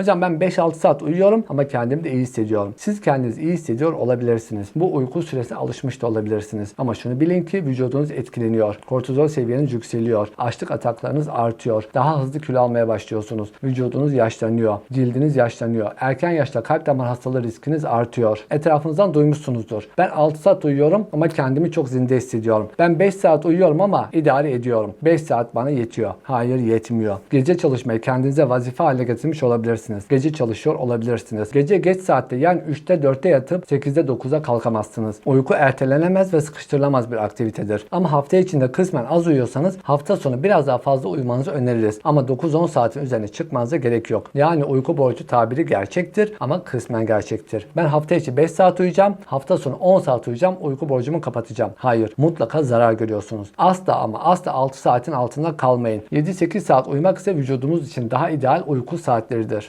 Hocam ben 5-6 saat uyuyorum ama kendimi de iyi hissediyorum. Siz kendiniz iyi hissediyor olabilirsiniz. Bu uyku süresine alışmış da olabilirsiniz. Ama şunu bilin ki vücudunuz etkileniyor. Kortizol seviyeniz yükseliyor. Açlık ataklarınız artıyor. Daha hızlı kilo almaya başlıyorsunuz. Vücudunuz yaşlanıyor. Cildiniz yaşlanıyor. Erken yaşta kalp damar hastalığı riskiniz artıyor. Etrafınızdan duymuşsunuzdur. Ben 6 saat uyuyorum ama kendimi çok zinde hissediyorum. Ben 5 saat uyuyorum ama idare ediyorum. 5 saat bana yetiyor. Hayır yetmiyor. Gece çalışmayı kendinize vazife haline getirmiş olabilirsiniz. Gece çalışıyor olabilirsiniz. Gece geç saatte yani 3'te 4'te yatıp 8'de 9'a kalkamazsınız. Uyku ertelenemez ve sıkıştırılamaz bir aktivitedir. Ama hafta içinde kısmen az uyuyorsanız hafta sonu biraz daha fazla uyumanızı öneririz. Ama 9-10 saatin üzerine çıkmanıza gerek yok. Yani uyku borcu tabiri gerçektir ama kısmen gerçektir. Ben hafta içi 5 saat uyuyacağım, hafta sonu 10 saat uyuyacağım, uyku borcumu kapatacağım. Hayır, mutlaka zarar görüyorsunuz. Asla ama asla 6 saatin altında kalmayın. 7-8 saat uyumak ise vücudumuz için daha ideal uyku saatleridir.